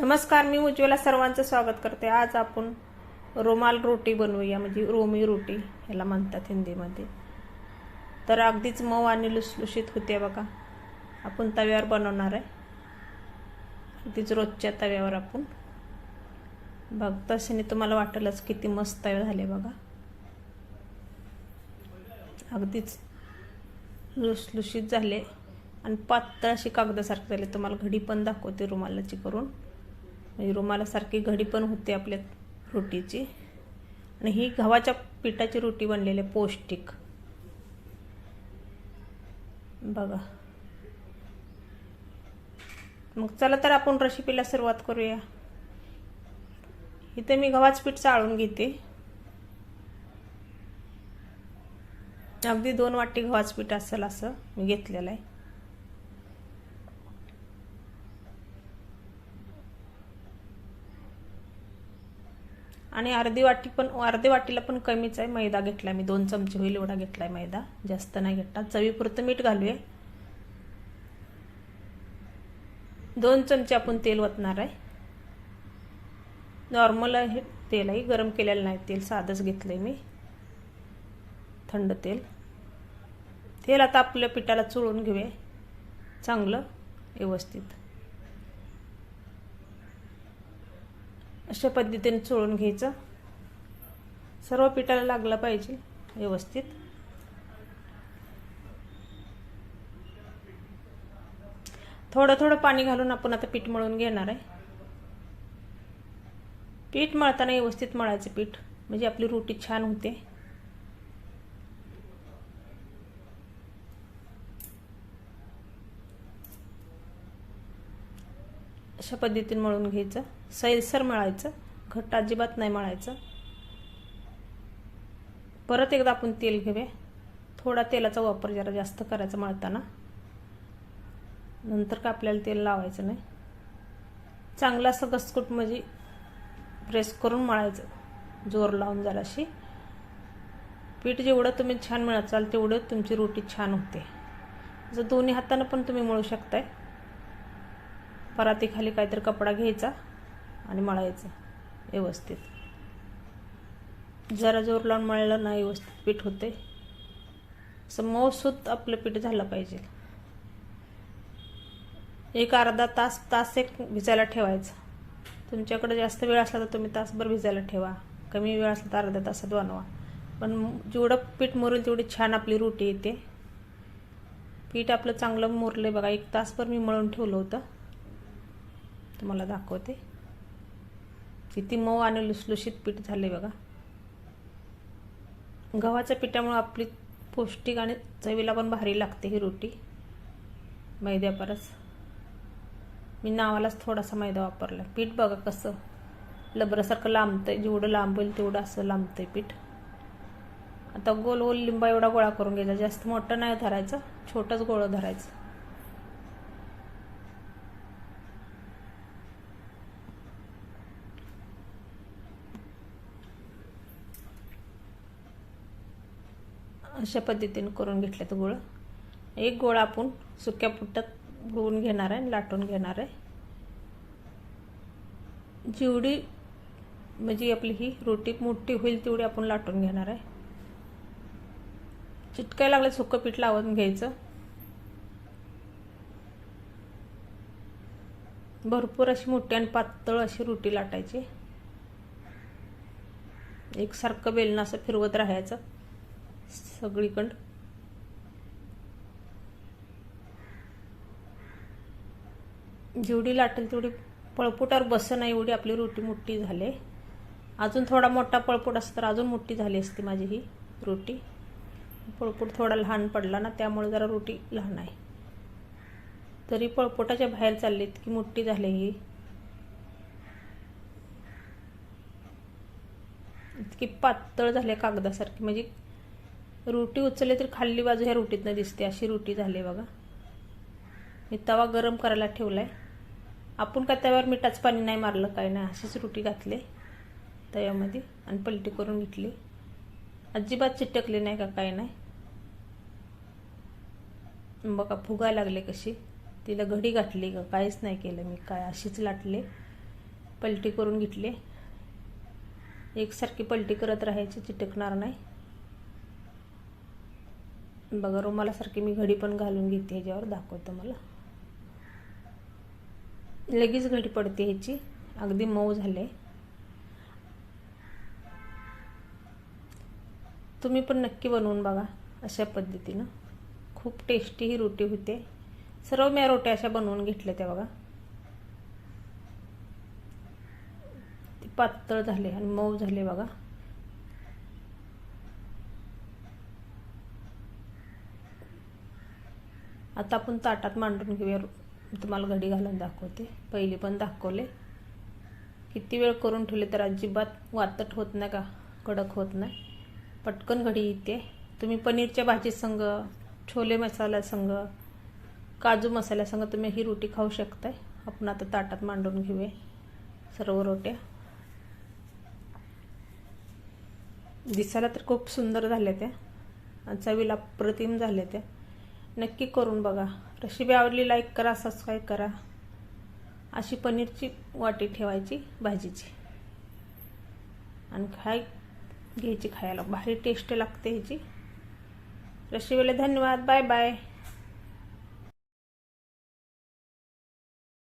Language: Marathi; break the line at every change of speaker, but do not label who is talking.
नमस्कार मी उज्ज्वला सर्वांचं स्वागत करते. आज आपण रुमाल रोटी बनवूया म्हणजे रोमी रोटी याला म्हणतात हिंदीमध्ये. तर अगदीच मऊ आणि लुसलुशीत होते बघा. आपण तव्यावर बनवणार आहे. अगदीच रोजच्या तव्यावर आपण. बघ तशाने तुम्हाला वाटेलच किती मस्त तवे झाले बघा. अगदीच लुसलुशीत झाले. आणि पातळ अशी कागदासारखं झाले. तुम्हाला घडी पण दाखवते रुमालाची करून. म्हणजे रुमालासारखी घडी पण होते आपल्या रोटीची. आणि ही गव्हाच्या पिठाची रोटी बनलेली आहे पौष्टिक. बघा. मग चला तर आपण रेसिपीला सुरुवात करूया. इथे मी गव्हाचं पीठ चाळून घेते. अगदी दोन वाटी गव्हाचं पीठ असेल असं मी घेतलेलं आहे. आणि अर्धी वाटी पण अर्धी वाटीला पण कमीच आहे. मैदा घेतला मी. दोन चमचे होईल एवढा घेतलाय मैदा. जास्त नाही घेतला. चवीपुरतं मीठ घालूया. दोन चमचे आपण तेल वतणार आहे. नॉर्मल आहे. तेल आहे गरम केलेलं नाही. तेल साधंच घेतलंय मी. थंड तेल. तेल आता आपल्या पिठाला चुळून घेऊया. चांगलं व्यवस्थित. अशा पद्धतीने चोळून घ्यायचं. सर्व पिठाला लागलं पाहिजे व्यवस्थित. थोडं थोडं पाणी घालून आपण आता पीठ मळून घेणार आहे. पीठ मळताना व्यवस्थित मळायचं पीठ म्हणजे आपली रोटी छान होते. अशा पद्धतीने मळून घ्यायचं. सैलसर मळायचं. घट्ट अजिबात नाही मळायचं. परत एकदा आपण तेल घेऊया. थोडा तेलाचा वापर जरा जास्त करायचा मळताना. नंतर का आपल्याला तेल लावायचं नाही. चांगलं असं गसकुट म्हणजे प्रेस करून मळायचं. जोर लावून जराशी. पीठ जेवढं तुम्ही छान मिळत चाल तेवढं तुमची रोटी छान होते. जर दोन्ही हातानं पण तुम्ही मळू शकताय. परातीखाली काहीतरी कपडा घ्यायचा आणि मळायचा व्यवस्थित. जरा जोर लावून मळलं ना व्यवस्थित पीठ होते असं मऊसूत आपलं पीठ झालं पाहिजे. एक अर्धा तास तास एक भिजायला ठेवायचं. तुमच्याकडे जास्त वेळ असला तर तुम्ही तासभर भिजायला ठेवा. कमी वेळ असला तर अर्ध्या तासात बनवा. पण जेवढं पीठ मुरेल तेवढी छान आपली रोटी येते. पीठ आपलं चांगलं मुरले बघा. एक तासभर मी मळून ठेवलं होतं. तुम्हाला दाखवते. किती मऊ आणि लुसलुशीत पीठ झाले बघा. गव्हाच्या पिठामुळं आपली पौष्टिक आणि चवीला पण भारी लागते ही रोटी. मैद्या परस. मी नावालाच थोडासा मैदा वापरला पीठ बघा कसं लबरासारखं लांबतंय. जेवढं लांब होईल तेवढं असं लांबतंय पीठ. आता गोल गोल लिंबा एवढा गोळा करून घ्यायचा. जास्त मोठं नाही धरायचं छोटंच गोळं धरायचं. अशा पद्धतीने करून घेतलं तर एक गोळा आपण सुक्या पुट्टात बुडवून घेणार आहे आणि लाटून घेणार आहे. जेवढी म्हणजे आपली ही रोटी मोठी होईल तेवढी आपण लाटून घेणार आहे. चिटकाय लागलं सुकं पीठ लावून घ्यायचं. भरपूर अशी मोठी आणि पातळ अशी रोटी लाटायची. एकसारखं बेलणं असं फिरवत राहायचं. सगळीकडं. जेवढी लाटेल तेवढी पळपुटावर बसं नाही एवढी आपली रोटी मोठी झाली अजून थोडा मोठा पळपूट असता तर अजून मोठी झाली असती माझी ही रोटी. पळपूट थोडा लहान पडला ना त्यामुळे जरा रोटी लहान आहे. तरी पळपुटाच्या बाहेर चालली इतकी मोठी झाली ही. इतकी पातळ झाली कागदासारखी म्हणजे रोटी उचलली तर खाल्ली बाजू ह्या रोटीतनं दिसते. अशी रोटी झाली बघा. मी तवा गरम करायला ठेवला आहे आपण का तव्यावर मिठाचं पाणी नाही मारलं काय नाही अशीच रोटी घातली. तव्यामध्ये आणि पलटी करून घेतली. अजिबात चिटकली नाही का काय नाही. बघा फुगायला लागले कशी. तिला घडी घातली का काहीच नाही केलं मी काय अशीच लाटले. पलटी करून घेतली. एकसारखी पलटी करत राहायची चिटकणार नाही. बघा रुमालासारखी मी घडी पण घालून घेते ह्याच्यावर दाखवतो मला. लगेच घडी पडते ह्याची. अगदी मऊ झाले. तुम्ही पण नक्की बनवून बघा अशा पद्धतीनं. खूप टेस्टी ही रोटी होते. सर्व मी रोट्या अशा बनवून घेतल्या त्या बघा. ती पातळ झाले आणि मऊ झाले बघा. आता आपण ताटात मांडून घेऊया. तुम्हाला घडी घालून दाखवते. पहिली पण दाखवले. किती वेळ करून ठेवले तर अजिबात वातट होत नाही का? कडक होत नाही. पटकन घडी येते तुम्ही पनीरच्या भाजी संग छोले मसाला संग काजू मसाल्यासंग तुम्ही ही रोटी खाऊ शकताय. आपण आता ताटात मांडून घेऊया. सर्व रोट्या. दिसायला तर खूप सुंदर झाल्या त्या. चवीला अप्रतिम झाल्या त्या. नक्की करून बघा. रेसिपी आवडली लाईक करा सबस्क्राईब करा. अशी पनीरची वाटी ठेवायची भाजीची. आणि खाय घ्यायची खायला. भारी टेस्ट लागते ह्याची. रेसिपीला धन्यवाद. Bye bye